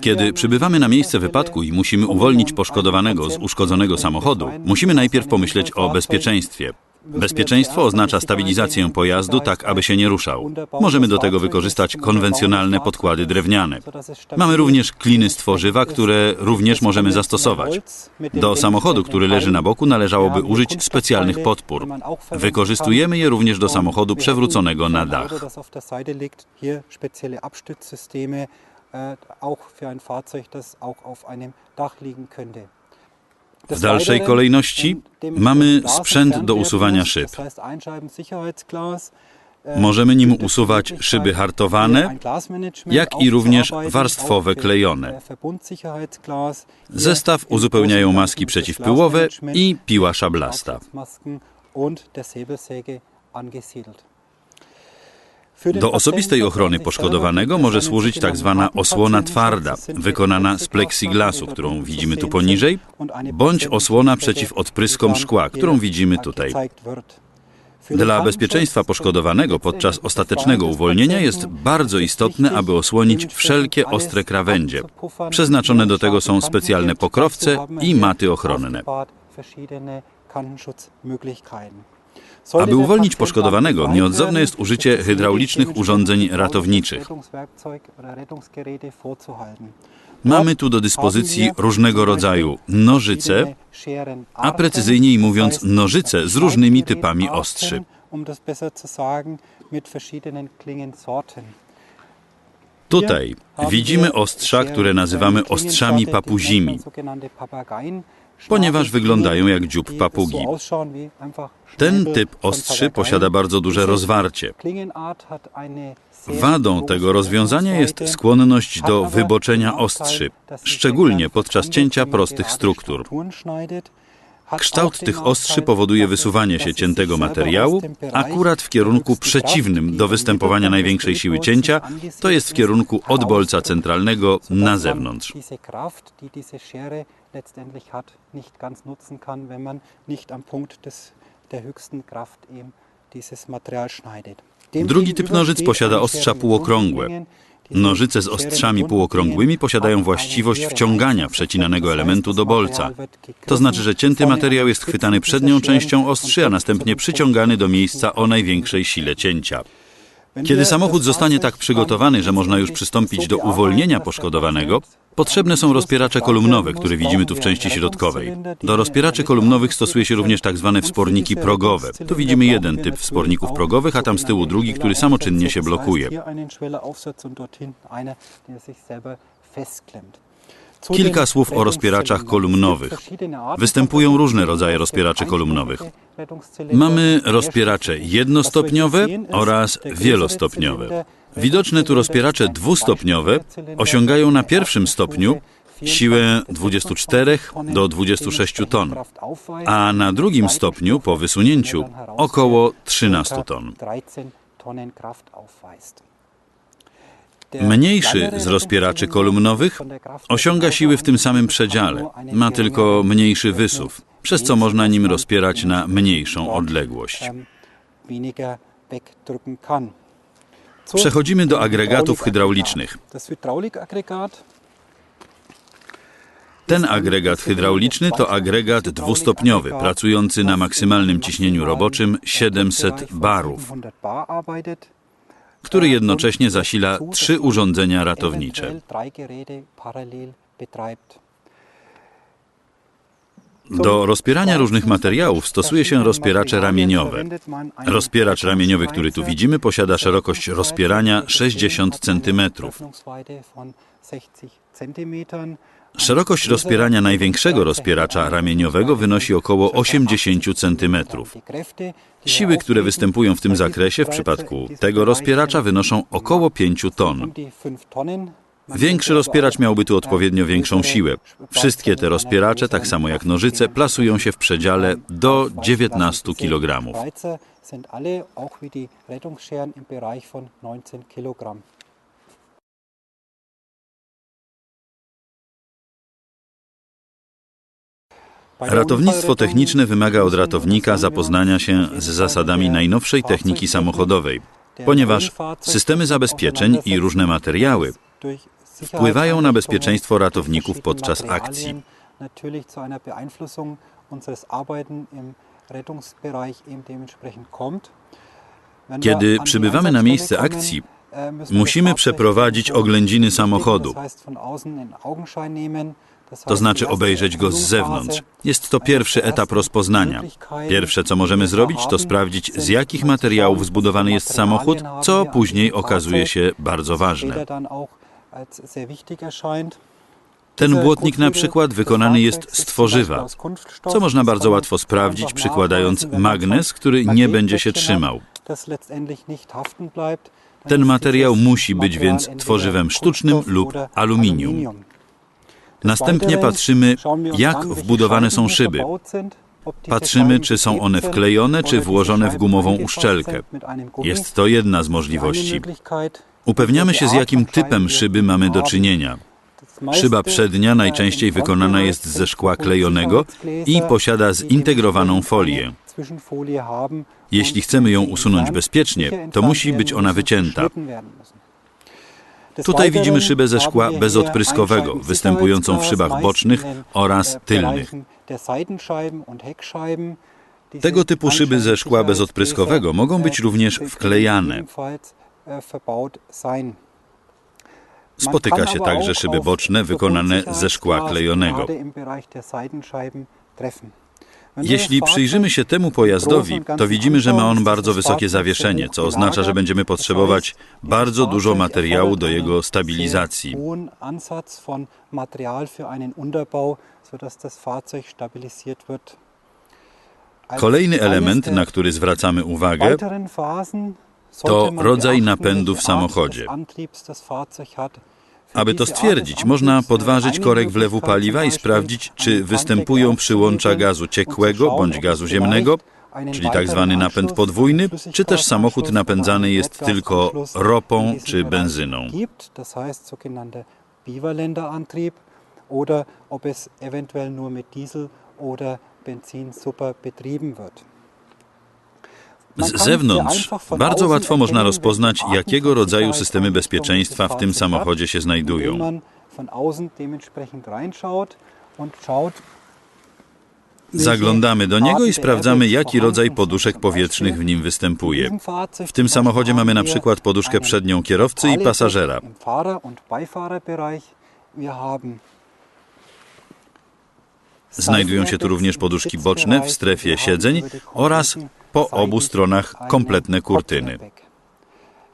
Kiedy przybywamy na miejsce wypadku i musimy uwolnić poszkodowanego z uszkodzonego samochodu, musimy najpierw pomyśleć o bezpieczeństwie. Bezpieczeństwo oznacza stabilizację pojazdu tak, aby się nie ruszał. Możemy do tego wykorzystać konwencjonalne podkłady drewniane. Mamy również kliny z tworzywa, które również możemy zastosować. Do samochodu, który leży na boku, należałoby użyć specjalnych podpór. Wykorzystujemy je również do samochodu przewróconego na dach. W dalszej kolejności mamy sprzęt do usuwania szyb. Możemy nim usuwać szyby hartowane, jak i również warstwowe klejone. Zestaw uzupełniają maski przeciwpyłowe i piła szablasta. Do osobistej ochrony poszkodowanego może służyć tak zwana osłona twarda, wykonana z plexiglasu, którą widzimy tu poniżej, bądź osłona przeciw odpryskom szkła, którą widzimy tutaj. Dla bezpieczeństwa poszkodowanego podczas ostatecznego uwolnienia jest bardzo istotne, aby osłonić wszelkie ostre krawędzie. Przeznaczone do tego są specjalne pokrowce i maty ochronne. Aby uwolnić poszkodowanego, nieodzowne jest użycie hydraulicznych urządzeń ratowniczych. Mamy tu do dyspozycji różnego rodzaju nożyce, a precyzyjniej mówiąc nożyce z różnymi typami ostrzy. Tutaj widzimy ostrza, które nazywamy ostrzami papuzimi, ponieważ wyglądają jak dziób papugi. Ten typ ostrzy posiada bardzo duże rozwarcie. Wadą tego rozwiązania jest skłonność do wyboczenia ostrzy, szczególnie podczas cięcia prostych struktur. Kształt tych ostrzy powoduje wysuwanie się ciętego materiału akurat w kierunku przeciwnym do występowania największej siły cięcia, to jest w kierunku od bolca centralnego na zewnątrz. Drugi typ nożyc posiada ostrza półokrągłe. Nożyce z ostrzami półokrągłymi posiadają właściwość wciągania przecinanego elementu do bolca. To znaczy, że cięty materiał jest chwytany przednią częścią ostrzy, a następnie przyciągany do miejsca o największej sile cięcia. Kiedy samochód zostanie tak przygotowany, że można już przystąpić do uwolnienia poszkodowanego, potrzebne są rozpieracze kolumnowe, które widzimy tu w części środkowej. Do rozpieraczy kolumnowych stosuje się również tak zwane wsporniki progowe. Tu widzimy jeden typ wsporników progowych, a tam z tyłu drugi, który samoczynnie się blokuje. Kilka słów o rozpieraczach kolumnowych. Występują różne rodzaje rozpieraczy kolumnowych. Mamy rozpieracze jednostopniowe oraz wielostopniowe. Widoczne tu rozpieracze dwustopniowe osiągają na pierwszym stopniu siłę 24 do 26 ton, a na drugim stopniu po wysunięciu około 13 ton. Mniejszy z rozpieraczy kolumnowych osiąga siły w tym samym przedziale, ma tylko mniejszy wysuw, przez co można nim rozpierać na mniejszą odległość. Przechodzimy do agregatów hydraulicznych. Ten agregat hydrauliczny to agregat dwustopniowy, pracujący na maksymalnym ciśnieniu roboczym 700 barów który jednocześnie zasila trzy urządzenia ratownicze. Do rozpierania różnych materiałów stosuje się rozpieracze ramieniowe. Rozpieracz ramieniowy, który tu widzimy, posiada szerokość rozpierania 60 cm. Szerokość rozpierania największego rozpieracza ramieniowego wynosi około 80 cm. Siły, które występują w tym zakresie w przypadku tego rozpieracza wynoszą około 5 ton. Większy rozpieracz miałby tu odpowiednio większą siłę. Wszystkie te rozpieracze, tak samo jak nożyce, plasują się w przedziale do 19 kg. Ratownictwo techniczne wymaga od ratownika zapoznania się z zasadami najnowszej techniki samochodowej, ponieważ systemy zabezpieczeń i różne materiały wpływają na bezpieczeństwo ratowników podczas akcji. Kiedy przybywamy na miejsce akcji, musimy przeprowadzić oględziny samochodu. To znaczy obejrzeć go z zewnątrz. Jest to pierwszy etap rozpoznania. Pierwsze, co możemy zrobić, to sprawdzić, z jakich materiałów zbudowany jest samochód, co później okazuje się bardzo ważne. Ten błotnik na przykład wykonany jest z tworzywa, co można bardzo łatwo sprawdzić, przykładając magnes, który nie będzie się trzymał. Ten materiał musi być więc tworzywem sztucznym lub aluminium. Następnie patrzymy, jak wbudowane są szyby. Patrzymy, czy są one wklejone, czy włożone w gumową uszczelkę. Jest to jedna z możliwości. Upewniamy się, z jakim typem szyby mamy do czynienia. Szyba przednia najczęściej wykonana jest ze szkła klejonego i posiada zintegrowaną folię. Jeśli chcemy ją usunąć bezpiecznie, to musi być ona wycięta. Tutaj widzimy szybę ze szkła bezodpryskowego, występującą w szybach bocznych oraz tylnych. Tego typu szyby ze szkła bezodpryskowego mogą być również wklejane. Spotyka się także szyby boczne wykonane ze szkła klejonego. Jeśli przyjrzymy się temu pojazdowi, to widzimy, że ma on bardzo wysokie zawieszenie, co oznacza, że będziemy potrzebować bardzo dużo materiału do jego stabilizacji. Kolejny element, na który zwracamy uwagę, to rodzaj napędu w samochodzie. Aby to stwierdzić, można podważyć korek wlewu paliwa i sprawdzić, czy występują przyłącza gazu ciekłego bądź gazu ziemnego, czyli tak zwany napęd podwójny, czy też samochód napędzany jest tylko ropą czy benzyną. oder ob es eventuell nur mit Diesel oder Benzin super betrieben wird. Z zewnątrz bardzo łatwo można rozpoznać, jakiego rodzaju systemy bezpieczeństwa w tym samochodzie się znajdują. Zaglądamy do niego i sprawdzamy, jaki rodzaj poduszek powietrznych w nim występuje. W tym samochodzie mamy na przykład poduszkę przednią kierowcy i pasażera. Znajdują się tu również poduszki boczne w strefie siedzeń oraz po obu stronach kompletne kurtyny.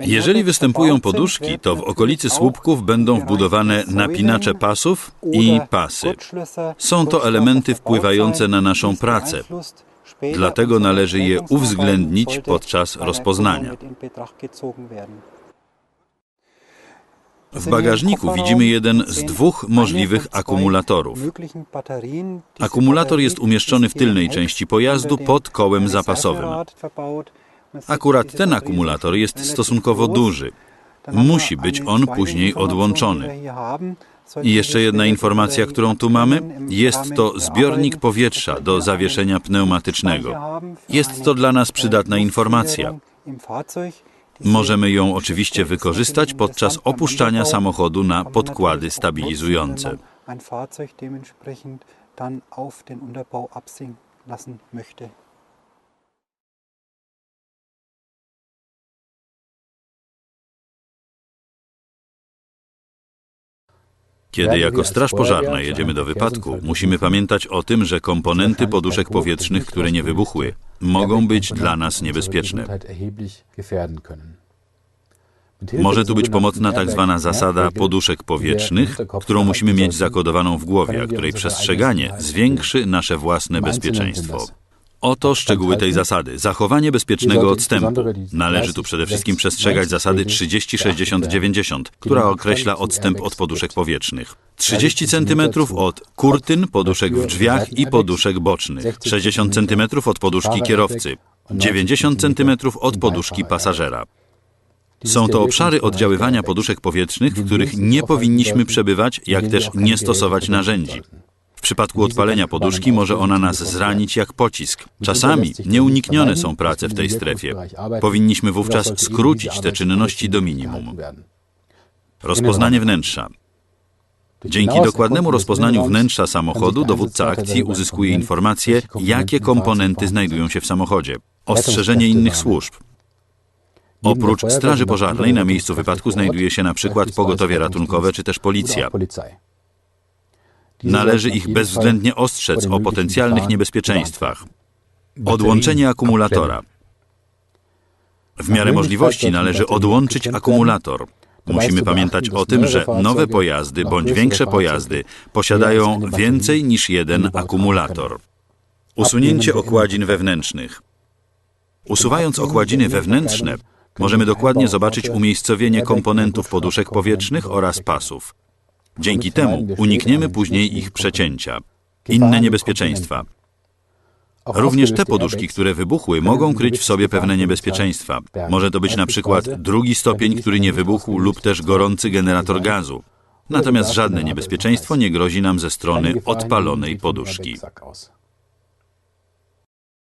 Jeżeli występują poduszki, to w okolicy słupków będą wbudowane napinacze pasów i pasy. Są to elementy wpływające na naszą pracę. Dlatego należy je uwzględnić podczas rozpoznania. W bagażniku widzimy jeden z dwóch możliwych akumulatorów. Akumulator jest umieszczony w tylnej części pojazdu pod kołem zapasowym. Akurat ten akumulator jest stosunkowo duży. Musi być on później odłączony. I jeszcze jedna informacja, którą tu mamy, jest to zbiornik powietrza do zawieszenia pneumatycznego. Jest to dla nas przydatna informacja. Możemy ją oczywiście wykorzystać podczas opuszczania samochodu na podkłady stabilizujące. Kiedy jako straż pożarna jedziemy do wypadku, musimy pamiętać o tym, że komponenty poduszek powietrznych, które nie wybuchły, mogą być dla nas niebezpieczne. Może tu być pomocna tak zwana zasada poduszek powietrznych, którą musimy mieć zakodowaną w głowie, a której przestrzeganie zwiększy nasze własne bezpieczeństwo. Oto szczegóły tej zasady. Zachowanie bezpiecznego odstępu. Należy tu przede wszystkim przestrzegać zasady 30-60-90, która określa odstęp od poduszek powietrznych. 30 cm od kurtyn, poduszek w drzwiach i poduszek bocznych. 60 cm od poduszki kierowcy. 90 cm od poduszki pasażera. Są to obszary oddziaływania poduszek powietrznych, w których nie powinniśmy przebywać, jak też nie stosować narzędzi. W przypadku odpalenia poduszki może ona nas zranić jak pocisk. Czasami nieuniknione są prace w tej strefie. Powinniśmy wówczas skrócić te czynności do minimum. Rozpoznanie wnętrza. Dzięki dokładnemu rozpoznaniu wnętrza samochodu dowódca akcji uzyskuje informacje, jakie komponenty znajdują się w samochodzie. Ostrzeżenie innych służb. Oprócz straży pożarnej na miejscu wypadku znajduje się na przykład pogotowie ratunkowe czy też policja. Należy ich bezwzględnie ostrzec o potencjalnych niebezpieczeństwach. Odłączenie akumulatora. W miarę możliwości należy odłączyć akumulator. Musimy pamiętać o tym, że nowe pojazdy bądź większe pojazdy posiadają więcej niż jeden akumulator. Usunięcie okładzin wewnętrznych. Usuwając okładziny wewnętrzne, możemy dokładnie zobaczyć umiejscowienie komponentów poduszek powietrznych oraz pasów. Dzięki temu unikniemy później ich przecięcia. Inne niebezpieczeństwa. Również te poduszki, które wybuchły, mogą kryć w sobie pewne niebezpieczeństwa. Może to być na przykład drugi stopień, który nie wybuchł, lub też gorący generator gazu. Natomiast żadne niebezpieczeństwo nie grozi nam ze strony odpalonej poduszki.